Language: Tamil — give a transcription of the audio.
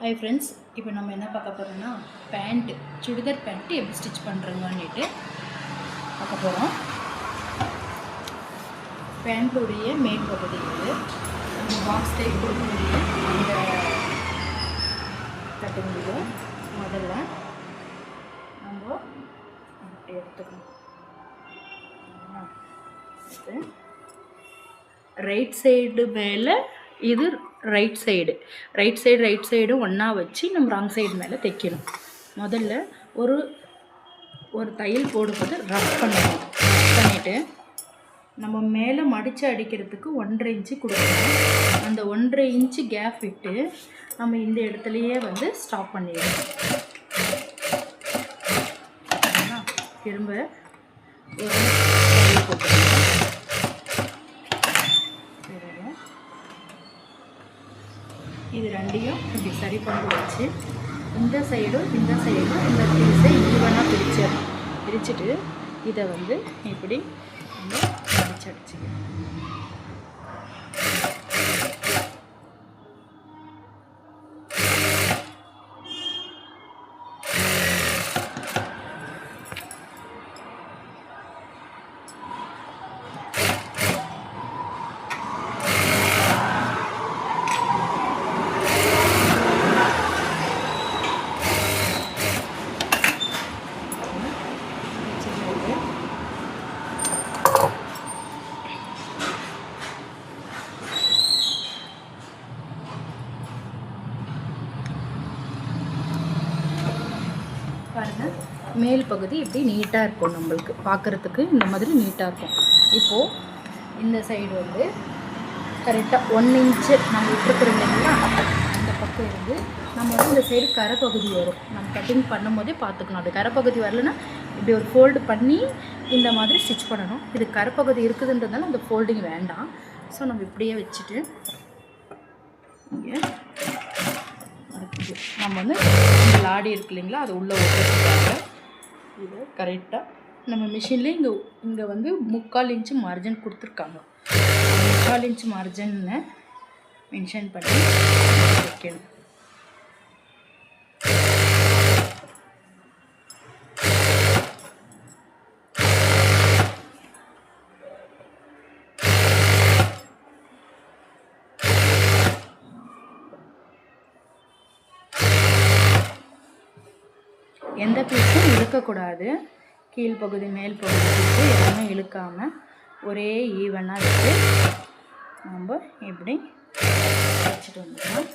ஹாய் ஃப்ரெண்ட்ஸ் இப்போ நம்ம என்ன பார்க்க போகிறோம்னா பேண்ட்டு சுடிதார் பேண்ட்டு எப்படி ஸ்டிச் பண்ணுறோங்கன்னுட்டு பார்க்க போகிறோம் பேண்ட்டுடைய மேல் பகுதி இது அந்த பாக்ஸ் டைப் கொடுக்கக்கூடிய அந்த கட்டிங் முதல்ல நம்ம எடுத்துக்கணும். ரைட் சைடு மேலே இது right side right side right சைடும் ஒன்றா வச்சு நம்ம ராங் சைடு மேலே தைக்கணும். முதல்ல ஒரு ஒரு தையல் போடும்போது ரப் பண்ணணும். பண்ணிவிட்டு நம்ம மேலே மடித்து அடிக்கிறதுக்கு ஒன்றரை இன்ச்சு கொடுக்கணும். அந்த ஒன்றரை இன்ச்சு கேப் விட்டு நம்ம இந்த இடத்துலையே வந்து ஸ்டாப் பண்ணிடணும். திரும்ப ஒரு தையல் போட்டுக்கணும். இது ரெண்டையும் இப்படி சரி பண்ணி வச்சு இந்த சைடும் இந்த சைடும் இந்த பீஸை ஈவனாக பிரிச்சிடணும் பிரிச்சுட்டு இதை வந்து இப்படி நம்ம மடிச்சு அடிச்சுக்கணும் வச்சுட்டு பாருங்கள் மேல் பகுதி இப்படி நீட்டாக இருக்கும் நம்மளுக்கு. பார்க்குறதுக்கு இந்த மாதிரி நீட்டாக இருக்கும். இப்போது இந்த சைடு வந்து கரெக்டாக ஒன் இன்ச்சு நம்ம விட்டுருக்குறோம் இல்லைங்களா? அந்த பக்கம் இருந்து நம்ம வந்து இந்த சைடு கரைப்பகுதி வரும். நம்ம கட்டிங் பண்ணும்போதே பார்த்துக்கணும். அது கரைப்பகுதி வரலன்னா இப்படி ஒரு ஃபோல்டு பண்ணி இந்த மாதிரி ஸ்டிச் பண்ணணும். இது கரைப்பகுதி இருக்குதுன்றதுனால அந்த ஃபோல்டிங் வேண்டாம். ஸோ நம்ம இப்படியே வச்சுட்டு இங்கே நம்ம வந்து இந்த லாடி இருக்கு இல்லைங்களா அதை உள்ளே ஒட்டுறதுக்காக இதை கரெக்டாக நம்ம மிஷின்லேயே இங்கே இங்கே வந்து முக்கால் இன்ச்சு மார்ஜின் கொடுத்துருக்காங்க. முக்கால் இன்ச்சு மார்ஜின்னு மென்ஷன் பண்ணி வைக்கணும். எந்த பீஸும் இழுக்கக்கூடாது. கீழ்ப்பகுதி மேல் பகுதி பீஸு இழுக்காமல் ஒரே ஈவனாக வச்சு நம்ம இப்படி வச்சுட்டு வந்துடலாம்.